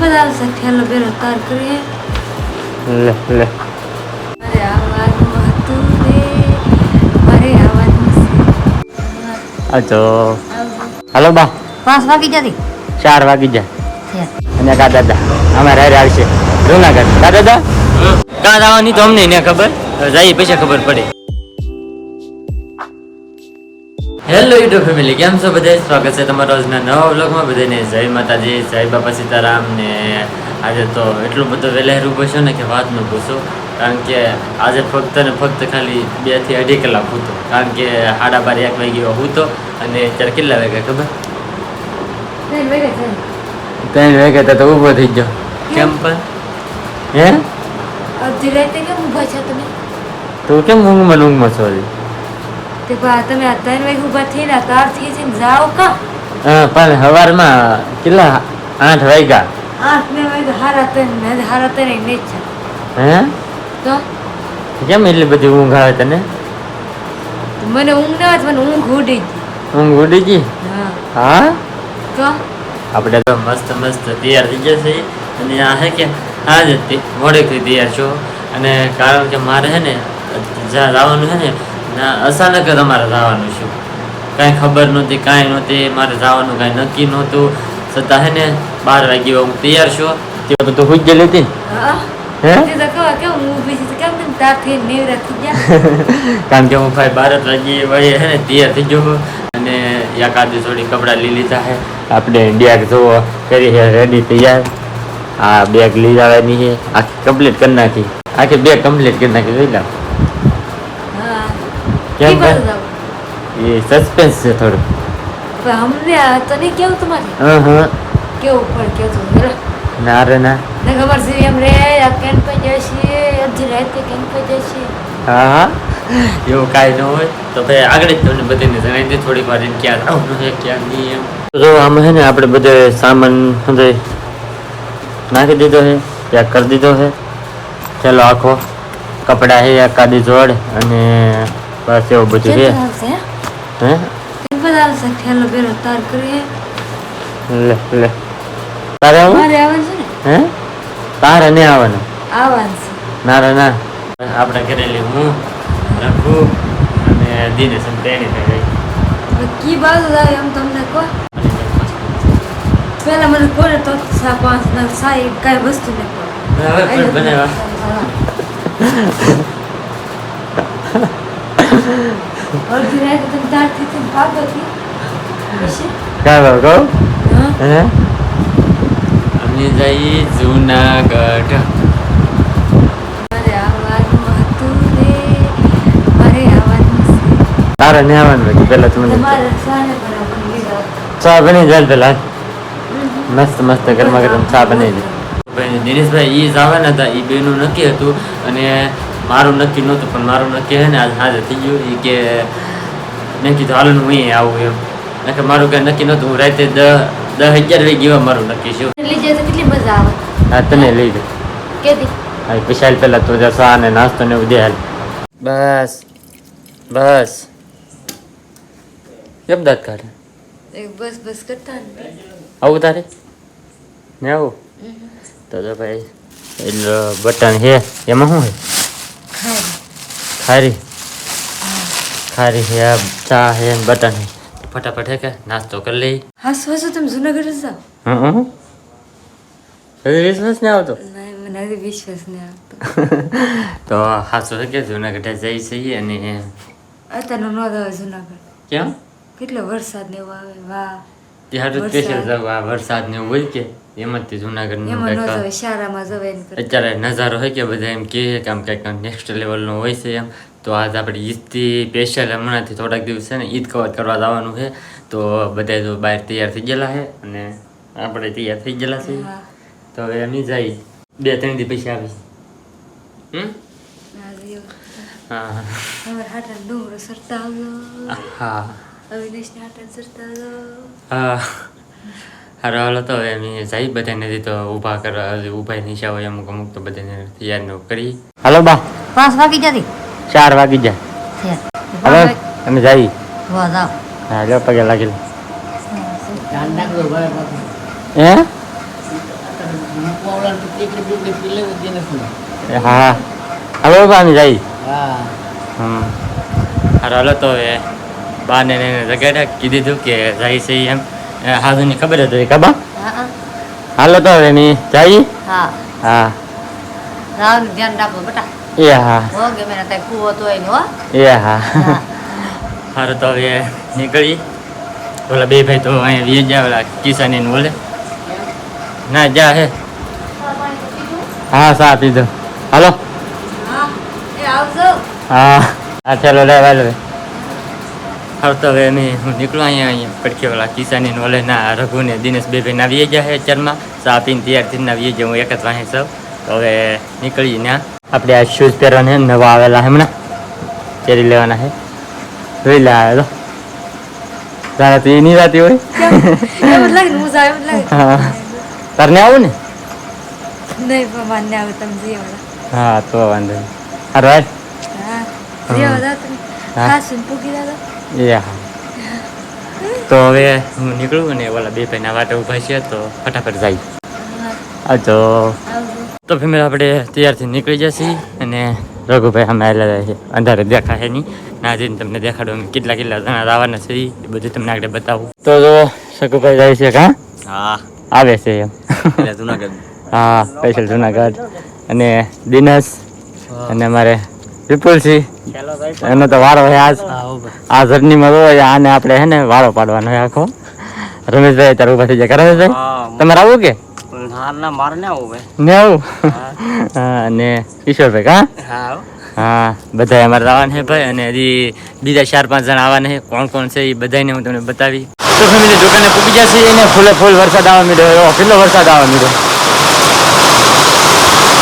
બધા આવશે ઠેલો બેલો તાર કરીએ. લે લે. મારે આવવાનું હતું રે. મારે આવવાનું છે. આ તો હાલો બા. પાંચ વાગી જતી ચાર વાગી જાય અને કા દાદા અમારે હારે આવશે. જુનાગઢ. કા દાદા? કા આવવાની તો અમને ને ખબર. જઈએ પછી ખબર પડે. હેલો યુટ્યુબ ફેમિલી કેમ છો બધા સ્વાગત છે તમારા આજના નવા વ્લોગમાં. બધાને જય માતાજી જય બાપા સીતારામ ને આજે તો એટલું બધું વહેલારું પૂછો ને કે વાત ન પૂછો કારણ કે આજે ફક્ત ને ફક્ત ખાલી બેથી અઢી કલાક હતો. કારણ કે સાડા બાર એક વાગ્યો હૂતો અને અત્યારે કેટલા વાગ્યા ખબર? ત્રણ વાગ્યા તો ઊભો થઈ ગયો. કેમ પણ? હે? ઊભા તું કેમ ઊંઘમાં ઊંઘમાં છો? તે બા તમે આ ત્રણ વાગે ઊભા થઈને તાર થઈ છે જાઓ કા? હા પણ હવારમાં કેટલા? આઠ વાગ્યા. આઠ ને વાગે હારા ત્રણ ને હારા ત્રણ ને છે. હે? તો? કેમ એટલી બધી ઊંઘ આવે તને? મને ઊંઘ ના આવે મને ઊંઘ ઉડી ગઈ. ઊંઘ ઉડી ગઈ? હા. તો? આપણે તો મસ્ત મસ્ત તૈયાર થઈ જશે અને આ હે કે આજ જ મોડેકથી તૈયાર છો. અને કારણ કે મારે હે ને જ્યાં જવાનું છે ને ના અચાનક જ અમારે જવાનું છે. કાંઈ ખબર નહોતી કાંઈ નહોતી મારે જવાનું કાંઈ નક્કી નહોતું. છતાં હે ને બાર વાગે હું તૈયાર છું. તે બધું હુજ ગયેલી હતી. તે તો કારણ કે હું ભાઈ બાર વાગે વહી હે ને તૈયાર થઈ ગયો. અને એકાદી થોડી કપડાં લઈ લીધા હે. આપણે બેગ જોવો કરી છે રેડી તૈયાર. આ બેગ લઈ જવાની છે આખી કમ્પ્લીટ કરી નાખી. આખી બેગ કમ્પ્લીટ કરી નાખી લઈ લો. હા કેમ. એ સસ્પેન્સ છે થોડું અમને તને કેવું તમારે? હં હં કેવું પણ કેવું તું ના રે ના. ને ખબર છે એમ રે આ કેન પર જશે અડધી રાતે કેન પર જશે હા હા. એવું કાંઈ ન હોય. તો ભાઈ આગળ જ તમને બધાને જણાવી દે થોડી વાર ક્યાં આવવાનું છે ક્યાં નહીં એમ. જો આમાં છે ને આપણે બધે સામાન સમજે નાખી દીધો છે પેક કરી દીધો છે ચાલો આખો કપડાં છે આખા જોડ અને બસ એવું બધું છે હે? આવશે ઠેલો બેલો તાર કરીએ લે લે. તારે આવું? મારે આવવાનું છે ને? હે? તારે નહીં આવવાનું. આવવાનું છે. ના રે ના. આપણે કરેલી હું રઘુ અને દિનેશ એમ તેની થઈ ગઈ. કી બાજુ જાય એમ તમને કહો. પેલા મને કોને તો સા પાંચ ના સા એક કાંઈ વસ્તુ ને કહો હવે બનાવ્યા અડધી રાતે તમે તારથી થી ભાગો થી. પછી કાઢો હે? અમે જઈએ જુનાગઢ. તારે ને આવવાનું હતું પેલા લીધા ચા બની જાય પેલા મસ્ત મસ્ત ગરમા ગરમ ચા બની જાય. ભાઈ દિનેશભાઈ એ જ આવવાના હતા એ બેનું નક્કી હતું અને મારું નક્કી નહોતું પણ મારું નક્કી છે ને આજ હાજર થઈ ગયું એ કે મેં કીધું હાલ હું અહીં આવું એમ. કે મારું કાંઈ નક્કી નહોતું હું રાતે દસ દસ અગિયાર વાગે ગયો મારું નક્કી છે લઈ જાય તો કેટલી મજા આવે. હા તને લઈ લે કેદી? હા વિશાલ પેલા તો જશો અને નાસ્તો ને એવું દે હાલ. બસ બસ. કેમ દાંત કાઢે? બસ બસ કરતા આવું તારે? ને આવું? તો ભાઈ એટલે બટન છે એમાં શું છે ખારી. ખારી? છે આ ચા છે ને બટન છે ફટાફટ હે કે નાસ્તો કરી લઈ. હાસ હાસો તમે જુનાગઢ જ જાઓ? હં હજી વિશ્વાસ નહીં આવતો? મને વિશ્વાસ નહીં આવતો. તો હાસો છે કે જુનાગઢ જઈ છીએ અને અત્યારનો નો આવે જુનાગઢ. કેમ? કેટલો વરસાદ ને એવું આવે વાહ. ત્યાં તો સ્પેશિયલ વરસાદ ને એવું હોય કે? એમાંથી જુનાગઢ એમાં નું જવાય શાળામાં જવાય ને કરે. અત્યારે નજારો હોય કે બધા એમ કહે કે આમ કંઈક નેક્સ્ટ લેવલનો હોય છે એમ. તો આજ આપણે ઈદથી સ્પેશિયલ હમણાંથી થોડાક દિવસ છે ને ઈદ કવર કરવા જવાનું છે. તો બધા જો બહાર તૈયાર થઈ ગયેલા છે અને આપણે તૈયાર થઈ ગયેલા છે તો હવે એમ જાય બે ત્રણ દી પછી આવીશ. હમ? હા હા. હા. અવિનાશ ને હાટા સરતા આવ્યો હા હારો હાલો તો હવે અમે જઈ બધાને નથી તો ઊભા કરવા હજી ઊભા નિશા હોય અમુક અમુક તો બધાને તૈયાર ને એવું કરી હાલો બા પાંચ વાગી જતી ચાર વાગી જાય હવે અમે જઈએ વાહ જાઓ હા લ્યો પગે લાગેલ હે પોવડા ટીકડી બીકડી પી લેવું તેને શું એ હા હવે પામી જાય હા હમ હારો હાલો તો હવે બાને ને એને જગાડ્યા કીધું હતું કે જાય છે ઈ એમ એ હાજુની ખબર હતી કબા હા હાલો તો હવે ની જાય હા. હા. રાવનું ધ્યાન રાખો બેટા. એ હા. હો ગમે ને તાઈ કૂવો તો હોય ને હો. એ હા. હા. તો હવે નીકળી. ઓલા બે ભાઈ તો અહીંયા વી ગયા ઓલા કિસાની ને બોલે. ના જા હે. હા સા પીધો. હાલો. હા એ આવજો. હા. હા ચાલો લે વાલો હવે તો હવે અમે હું નીકળું અહીંયા અહીંયા. પડખે ઓલા કિસાની ને ઓલે ના રઘુ ને દિનેશ બે ભાઈ ના વી ગયા છે અત્યારમાં. ચા પીને તૈયાર થઈને નાવીએ ગયા. હું એક જ વાહે સૌ. તો હવે નીકળી ત્યાં આપણે આ શૂઝ પહેરવાના નવા આવેલા હમણાં. ચેરી લેવાના છે જોઈ લે આવેલો તારા તો એની રાતી હોય. ને? તારને આવું ને હા તો વાંધો નહીં. હા રાઈટ હા. હા. હા. તો હવે હું નીકળું ને ઓલા બે ભાઈના વાટે ઊભા છે તો ફટાફટ જાય. આવજો તો તો ફેમિલી આપણે તૈયારથી નીકળી જશે અને રઘુભાઈ અમે આવેલા છે અંધારે દેખાશે નહીં. ના જઈને તમને દેખાડો અમે કેટલા કેટલા જણા આવવાના છે એ બધું તમને આગળ બતાવું. તો જો શકુભાઈ જાય છે કાં? હા. આવે છે એમ. જુનાગઢ. હા સ્પેશિયલ જુનાગઢ. અને દિનેશ અને અમારે વિપુલસિંહ એનો તો વારો હોય આજ. આ જર્નીમાં તો આને આપણે હે ને વારો પાડવાનો હોય આખો. રમેશભાઈ તારું ઊભા થઈ જાય રમેશભાઈ? તમારે આવું કે? ના માર ને આવું ભાઈ. ને આવું? હા. બધા અમારે આવવાના છે ભાઈ અને હજી બીજા ચાર પાંચ જણા આવવાના છે. કોણ કોણ છે એ બધાને હું તમને બતાવી. તો ફેમિલી દુકાને પૂકી જશે એને ફૂલે ફૂલ વરસાદ આવવા મળ્યો એવો કેટલો વરસાદ આવવા માંડ્યો.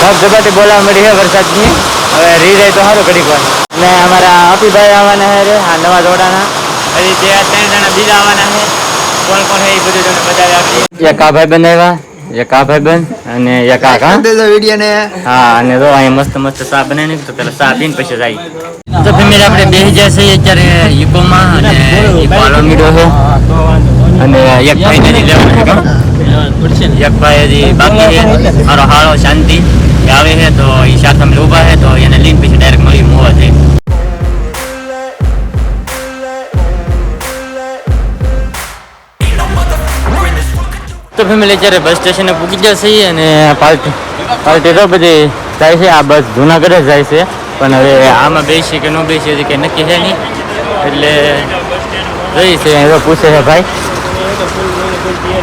સબ જગાટી બોલાવા મળી છે વરસાદની. હવે રી જાય તો સારું ઘડીક વાર અને અમારા અપીભાઈ આવવાના છે આ નવા જોડાના પછી તે ત્રણ જણા બીજા આવવાના છે કોણ કોણ છે એ બધું તમને બતાવી આપીએ એક આ ભાઈ બંધ આવ્યા એક આ ભાઈ બંધ અને એક આ કા વીડિયો ને હા અને જો અહીંયા મસ્ત મસ્ત સા બનાવીને તો પેલા સા પીને પછી જાય તો ફેમિલી આપણે બેસી જાય છે અત્યારે ઇકોમાં અને ઇકો હાલો મીડો છે અને એક ભાઈ ને લેવાના છે કાં? એક ભાઈ હજી બાકી છે મારો હાળો શાંતિ એ આવે છે, તો એ સાથે અમે ઊભા છે, તો એને લઈને પછી ડાયરેક્ટ મળી મોવા છે તો ફેમિલી અત્યારે બસ સ્ટેશને પૂકી જશે અને પાર્ટી પાર્ટી તો બધી જાય છે, આ બસ જુનાગઢ જાય છે, પણ હવે આમાં બેસી કે ન બેસી કે નક્કી છે નહીં. એટલે જોઈ છે એવો પૂછે છે ભાઈ.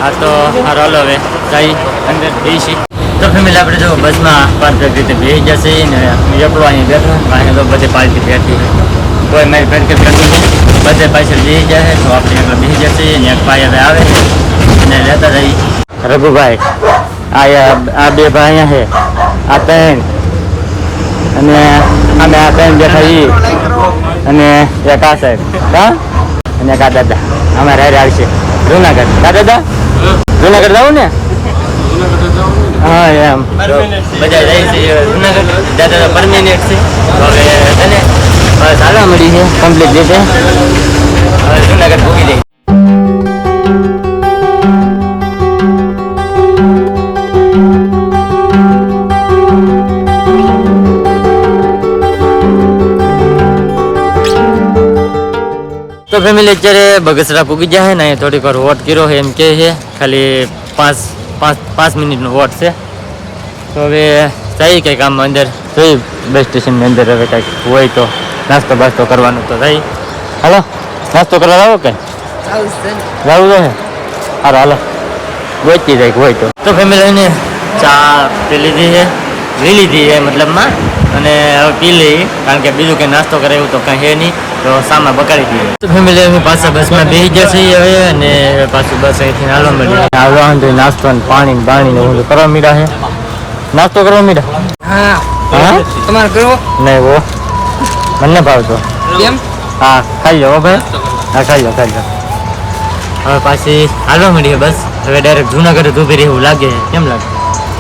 હા, તો હારો હવે જાય અંદર બેસી તો ફેમિલી આપણે જો બસમાં પરફેક્ટ રીતે બેસી જશે ને એકલો અહીં બેઠો અહીંયા તો બધે પાર્ટી બેઠી કોઈ મારી કે કરતું નહીં બધે પાછળ બેસી જાય તો આપણે એકલા બેસી જશે ને એક ભાઈ હવે આવે અને લેતા રહી. રઘુભાઈ આ આ બે ભાઈ અહીંયા છે આ ત્રણ અને અમે આ ત્રણ બેઠા ઈ અને એક આ સાહેબ હા? અને એક આ દાદા અમારે હારે આવશે જુનાગઢ. કા દાદા? જુનાગઢ જવું ને? હા, એમ. બધા જાય છે જુનાગઢ દાદા પરમેનન્ટ છે. હવે છે ને બસ મળી છે કમ્પ્લીટ રીતે. જુનાગઢ ભૂગી જાય. તો ફેમિલી અત્યારે બગસરા પૂગી જાય ને થોડીક વાર વોટ કર્યો એમ કે છે. ખાલી પાંચ પાંચ પાંચ મિનિટનો વોટ છે. તો હવે જઈએ કંઈક આમ અંદર જોઈ બસ સ્ટેશનની અંદર હવે કંઈક હોય તો નાસ્તો બાસ્તો કરવાનો તો થઈ હાલો નાસ્તો કરવા આવો કે? જવું છે હાલો હાલો. ગોચી જાય હોય તો. તો ફેમિલીને ચા પી લીધી છે. લઈ લીધી એ મતલબમાં. અને હવે પી લઈ કારણ કે બીજું કંઈ નાસ્તો કરે એવું તો કંઈ હે નહીં. તો સામા બગાડી દઈએ. તો ફેમિલી અમે પાછા બસમાં બેસી જશે હવે અને પાછું બસ અહીંથી હાલવા મળી વાંધો નહીં, નાસ્તો ને પાણી ને બાણી ને બધું કરવા મીડા છે. નાસ્તો કરવા મીડા હા. હા? તમારે કરવો? નહીં વો મને ભાવતો કેમ? હા ખાઈ લો હો ભાઈ. હા ખાઈ લો ખાઈ લો. હવે પાછી હાલવા મળીએ બસ. હવે ડાયરેક્ટ જુનાગઢ જ ઊભી રહેવું લાગે. કેમ લાગે?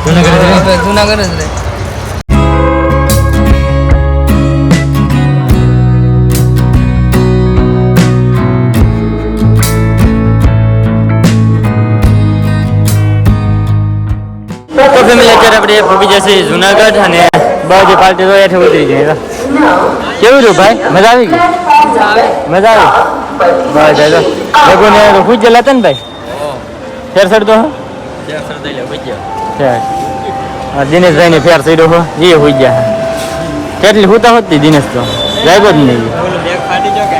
જુનાગઢ જુનાગઢ જ રહે. ફેમિલી અત્યારે આપણે પહોંચી જશે જુનાગઢ અને બધી પાર્ટી તો એઠે ઉતરી જાય કેવું રહ્યું ભાઈ? મજા આવી ગઈ? મજા આવી? બસ ચાલો ભેગું ને તો પૂછ ગયેલા હતા ને ભાઈ? ફેર સડતો હો? ફેર. હા, દિનેશભાઈ ને ફેર સડ્યો હો. એ હોઈ ગયા. કેટલી હોતા હોતી દિનેશ તો. જાગ્યો જ નહીં.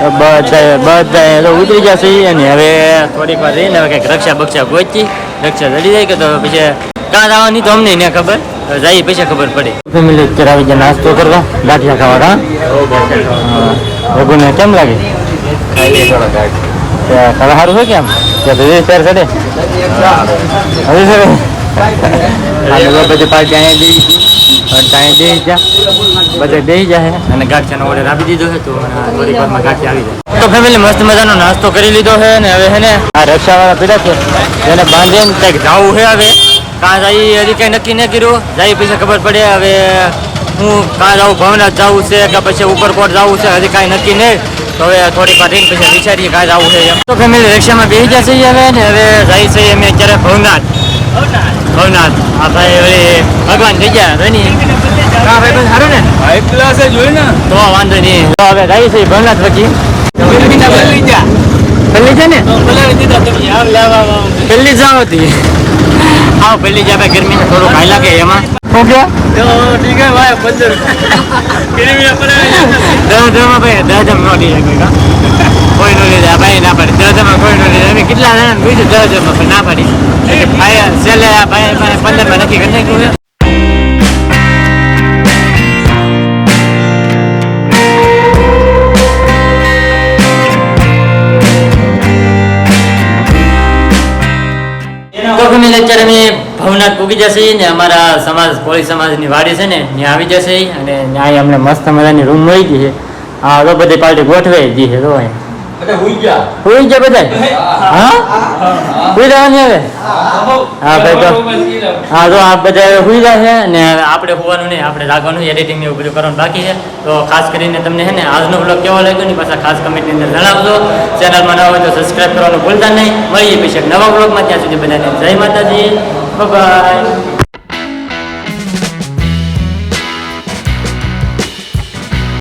તો બધા બધા તો ઉતરી છે. અને હવે થોડીક વાર રહીને હવે કંઈક રક્ષા બક્ષા ગોચી રક્ષા ચડી જાય કે તો પછી કાં આવવાની તો અમને ને ખબર. જાય જઈએ પછી ખબર પડે. ફેમિલી અત્યારે આવી જાય નાસ્તો કરવા ગાંઠિયા ખાવા હા. રઘુને કેમ લાગે? તારે સારું છે કેમ ત્યાં તો ફેર ચડે. હવે સર આ બધી પાર્ટી અહીંયા દઈ ત્યાં દઈ જ્યાં બધા દઈ જાય અને ગાંઠિયાનો ઓર્ડર આપી દીધો છે તો થોડી વારમાં ગાંઠિયા આવી જાય. તો ફેમિલી મસ્ત મજાનો નાસ્તો કરી લીધો છે ને હવે છે ને આ રક્ષાવાળા પીડા છે એને બાંધીને કંઈક જાવું છે હવે. કાં જઈ હજી કંઈ નક્કી ન કર્યું. જઈ પછી ખબર પડે હવે હું કાં જાઉં ભવનાથ જવું છે કે પછી ઉપરકોટ જવું છે હજી કાંઈ નક્કી નહીં. તો હવે થોડીક વાર રહીને પછી વિચારીએ કાંઈ જવું છે એમ. તો ફેમિલી રિક્ષામાં બેસી જશે હવે ને હવે જઈ છે અમે અત્યારે ભવનાથ. ભવનાથ. આ ભાઈ હવે ભગવાન થઈ ગયા. ધની હા ભાઈ બસ સારું ને? તો વાંધો નહીં. તો હવે જઈ છે ભવનાથ પછી. પેલી છે ને? પેલી જાવ હતી આવ પેલી જ આપણે ગરમી ને થોડું ખાઈ લાગે એમાં. ભાઈ જાય જાય ભાઈ પાડી. જાય કેટલા ના પાડી. ભાઈ છેલ્લે આ ભાઈ મને પંદરમાં નક્કી કરી ભવનાથ પૂગી જશે ને અમારા સમાજ કોળી સમાજની વાડી છે ને ત્યાં આવી જશે અને ત્યાં અમને મસ્ત મજાની રૂમ મળી ગઈ છે. આ તો બધી પાર્ટી ગોઠવાઈ ગઈ છે તો હુઈ ગયા? બધા? હા? હુઈ જવાની હવે? હા ભાઈ તો હા તો આ બધા હુઈ જશે ને આપણે હોવાનું નહીં આપણે એડિટિંગ ને એવું બધું કરવાનું બાકી છે. તો ખાસ કરીને તમને છે ને આજનો બ્લોગ કેવો લાગ્યો ને પાછા ખાસ કમેન્ટની અંદર જણાવજો. ચેનલમાં હોય તો સબસ્ક્રાઈબ કરવાનું ભૂલતા નહીં. મળીએ પછી નવા બ્લોગમાં ત્યાં સુધી બધાને જય માતાજી. Bye-bye.